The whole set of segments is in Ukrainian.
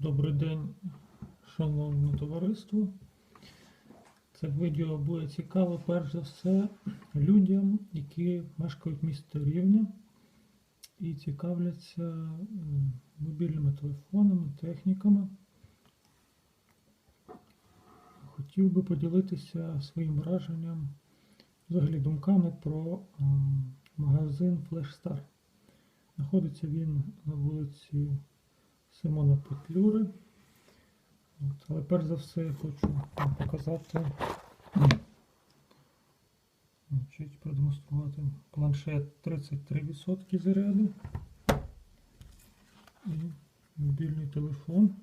Добрий день, шановне товариство. Це відео буде цікаво перш за все людям, які мешкають в місті Рівне і цікавляться мобільними телефонами, техніками. Хотів би поділитися своїм враженням, взагалі думками про магазин Flash Знаходиться він на вулиці Симона Петлюри. От, але перш за все я хочу вам показати, значить, продемонструвати планшет 33% заряду і мобільний телефон.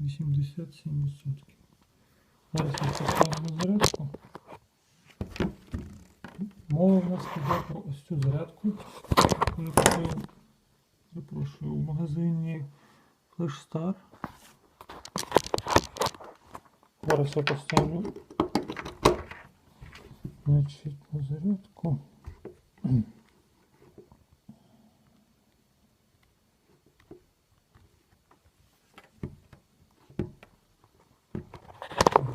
Вісімдесят сім відсотків. Зараз я поставлю зарядку. Мова в нас піде про ось цю зарядку, яку я купив, запрошую, в магазині Flash Star. Зараз я поставлю значить, на зарядку.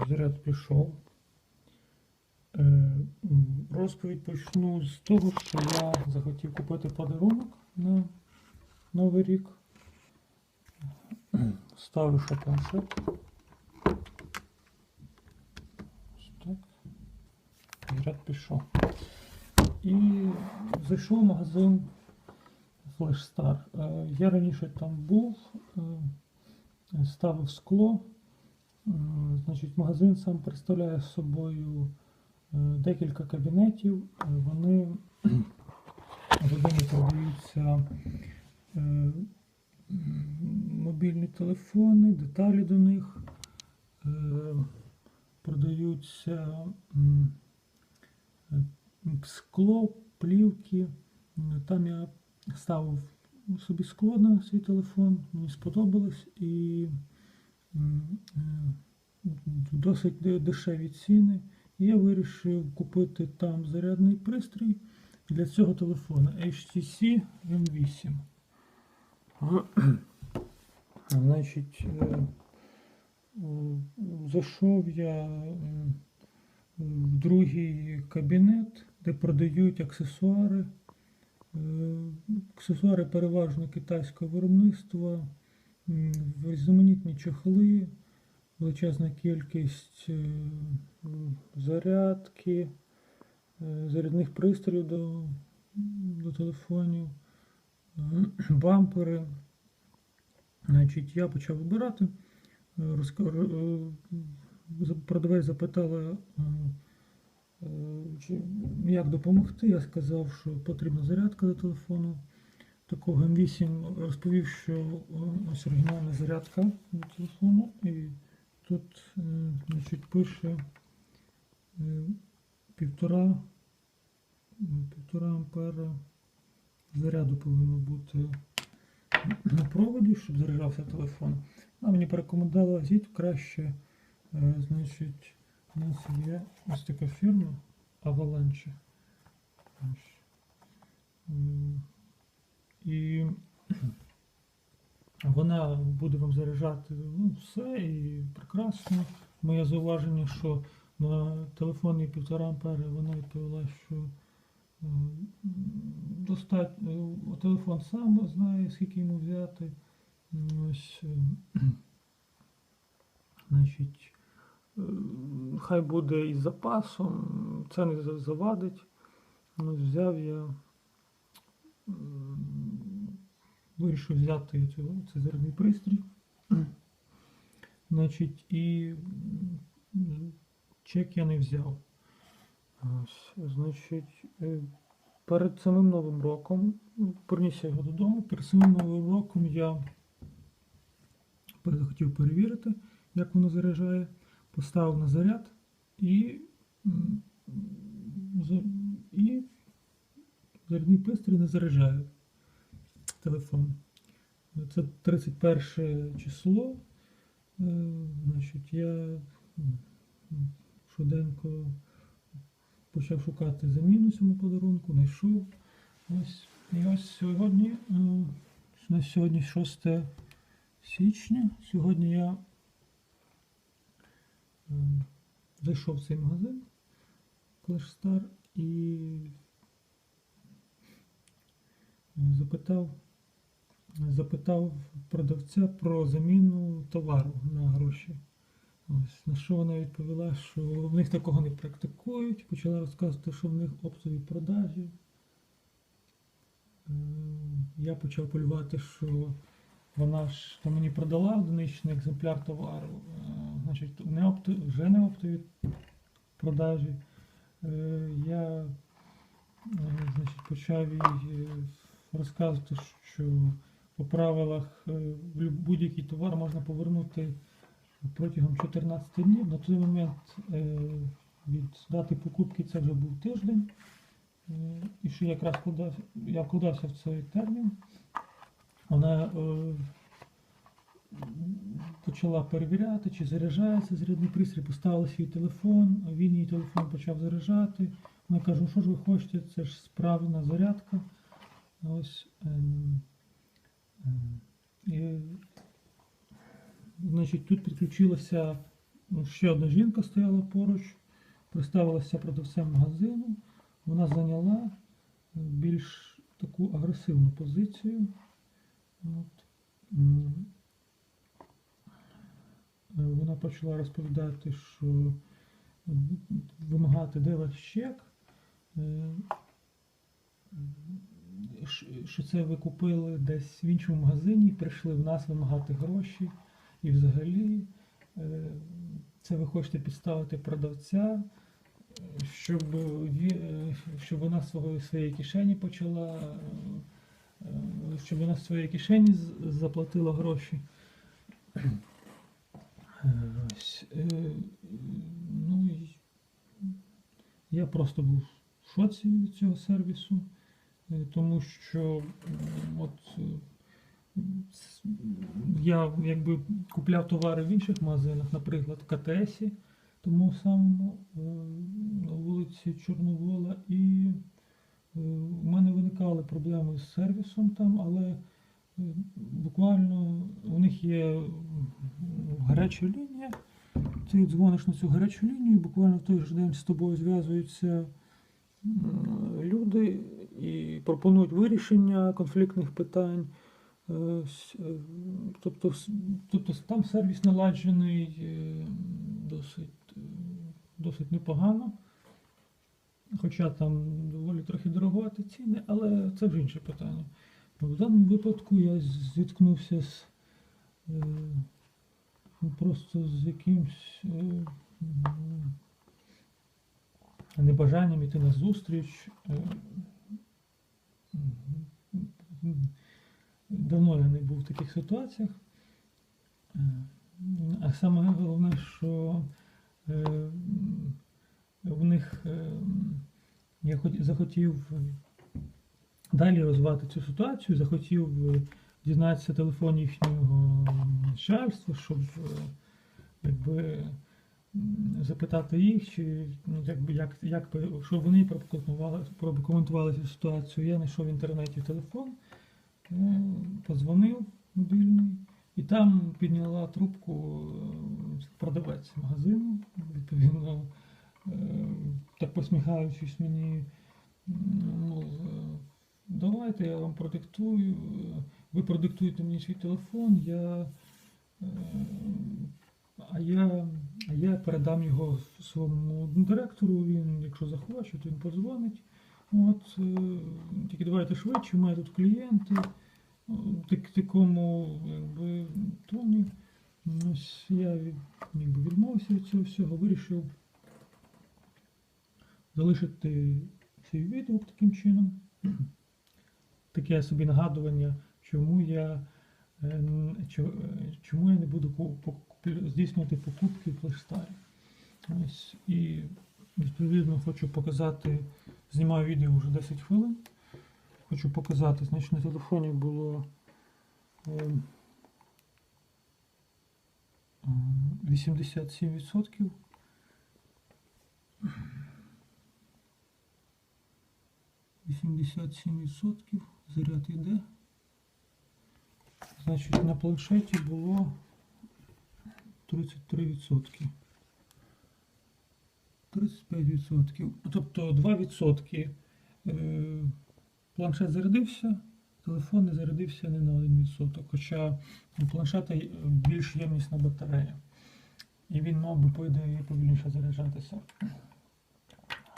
Заряд пішов. Розповідь почну з того, що я захотів купити подарунок на Новий рік. Ставлю ще. Ось так. Заряд пішов. І зайшов в магазин Flash Star. Е, Я раніше там був, е, ставив скло. Е, Значить, магазин сам представляє собою декілька кабінетів. Е, Вони в одному продаються е, мобільні телефони, деталі до них. Е, Продаються е, скло, плівки. Там я ставив собі скло на свій телефон, мені сподобалось і е, досить дешеві ціни. Я вирішив купити там зарядний пристрій для цього телефону HTC M8. Значить, е, зайшов я е, в другий кабінет, де продають аксесуари. Е, Аксесуари переважно китайського виробництва, різноманітні чохли, величезна кількість е, зарядки, е, зарядних пристроїв до, до телефонів, бампери. Значить, я почав вибирати. Е, Продавець запитала, як допомогти. Я сказав, що потрібна зарядка до телефону. Такого М8 розповів, що ось оригінальна зарядка до телефону. І тут значить, пише е, півтора, півтора ампера заряду повинно бути на проводі, щоб заряджався телефон. А мені порекомендувала взяти краще, е, значить, у нас є ось така фірма Avalanche. І вона буде вам заряджати ну, все і прекрасно. Моє зауваження, що на телефоні 1,5 ампери вона відповіла, що е, достатньо телефон сам знає, скільки йому взяти. Ось, е, значить, е, хай буде із запасом, це не завадить. Ну, взяв я, вирішив взяти цю, цей зарядний пристрій. Значить, і чек я не взяв. Ось, значить, е, перед самим Новим роком, ну, приніс я його додому, перед самим Новим роком я хотів перевірити, як воно заряджає, поставив на заряд і, і зарядний пристрій не заряджає телефон. Це 31 число. Е, Значить, я швиденько почав шукати заміну цьому подарунку, знайшов. Ось, і ось сьогодні, е, на сьогодні 6 січня. Сьогодні я е, зайшов в цей магазин Clash Star і запитав, запитав продавця про заміну товару на гроші. Ось, на що вона відповіла, що в них такого не практикують. Почала розказувати, що в них оптові продажі. Е, Я почав полювати, що вона ж то мені продала одиничний екземпляр товару. Е, Значить, не опто, вже не оптові продажі. Е, Я значить, почав їй розказувати, що по правилах е, будь-який товар можна повернути протягом 14 днів. На той момент е, від дати покупки це вже був тиждень. Е, І що якраз вкладався, я вкладався в цей термін. Вона почала перевіряти, чи заряджається зарядний пристрій, поставила свій телефон, він її телефон почав заряджати. Вона каже, ну що ж ви хочете, це ж справна зарядка. Ось, ем, значить, тут підключилася ну, ще одна жінка стояла поруч, представилася продавцем магазину. Вона зайняла е, більш таку агресивну позицію. От. Е, Вона почала розповідати, що вимагати де ваш чек, е, що це ви купили десь в іншому магазині, прийшли в нас вимагати гроші. І взагалі е, це ви хочете підставити продавця, е, щоб, е, щоб вона свого своєї кишені почала, щоб вона з своєї кишені заплатила гроші. Ну, я просто був в шоці від цього сервісу, тому що от е, я якби купляв товари в інших магазинах, наприклад, в КТСі, тому самому е, на вулиці Чорновола, і е, в мене виникали проблеми з сервісом там, але е, буквально у них є гаряча лінія. Ти дзвониш на цю гарячу лінію, буквально в той же день з тобою зв'язуються люди і пропонують вирішення конфліктних питань. Е, е, Тобто, тобто там сервіс наладжений е, досить, досить непогано. Хоча там доволі трохи дороговаті ціни, але це вже інше питання. В даному випадку я зіткнувся з просто з якимсь небажанням йти на зустріч. Давно я не був в таких ситуаціях. Е, А саме головне, що е, в них е, я захотів далі розвивати цю ситуацію, захотів дізнатися телефон їхнього начальства, щоб якби запитати їх, чи ну, якби як, як щоб вони прокоментували, прокоментували цю ситуацію. Я знайшов в інтернеті телефон, е, подзвонив мобільний, і там підняла трубку е, продавець магазину, відповідно, е, так посміхаючись мені, мов, е, давайте я вам продиктую, ви продиктуєте мені свій телефон, я, а я, я передам його своєму директору, він, якщо захоче, то він подзвонить. От, е, тільки давайте швидше, у мене тут клієнти. В так, такому якби, тоні. Ось я якби, відмовився від цього всього, вирішив залишити цей відгук таким чином. Таке собі нагадування, чому я, е, е, чому я не буду здійснювати покупки в. Ось, і відповідно хочу показати, знімаю відео вже 10 хвилин. Хочу показати, значить на телефоні було ем, ем, 87%. 87% заряд йде. Значить, на планшеті було 33%. 35%. Тобто 2% е, планшет зарядився, телефон не зарядився не на 1%. Хоча у планшета більш ємнісна батарея. І він мав би, по повільніше заряджатися.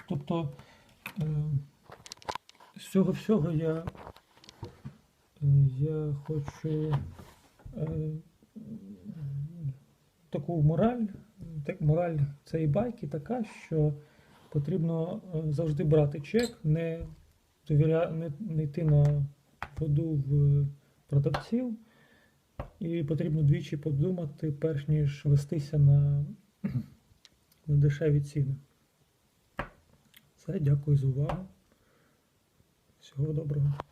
Тобто е, з цього всього я, е, я хочу таку мораль. Так, мораль цієї байки така, що потрібно е, завжди брати чек, не, довіря, не, не йти на воду в продавців. І потрібно двічі подумати, перш ніж вестися на, на дешеві ціни. Все, дякую за увагу. Всього доброго.